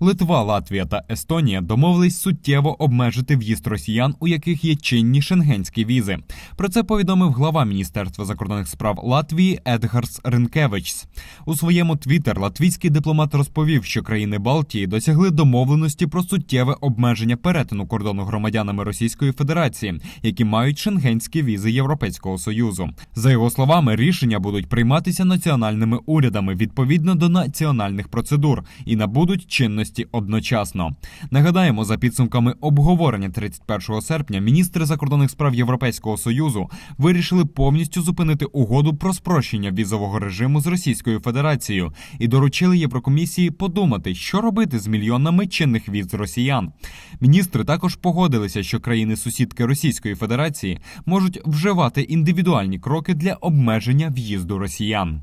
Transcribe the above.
Литва, Латвія та Естонія домовились суттєво обмежити в'їзд росіян, у яких є чинні шенгенські візи. Про це повідомив глава Міністерства закордонних справ Латвії Едгарс Ренкевичс. У своєму твіттер латвійський дипломат розповів, що країни Балтії досягли домовленості про суттєве обмеження перетину кордону громадянами Російської Федерації, які мають шенгенські візи Європейського союзу. За його словами, рішення будуть прийматися національними урядами відповідно до національних процедур і набудуть чинності одночасно. Нагадаємо, за підсумками обговорення 31 серпня, міністри закордонних справ Європейського союзу вирішили повністю зупинити угоду про спрощення візового режиму з Російською Федерацією і доручили Єврокомісії подумати, що робити з мільйонами чинних віз росіян. Міністри також погодилися, що країни-сусідки Російської Федерації можуть вживати індивідуальні кроки для обмеження в'їзду росіян.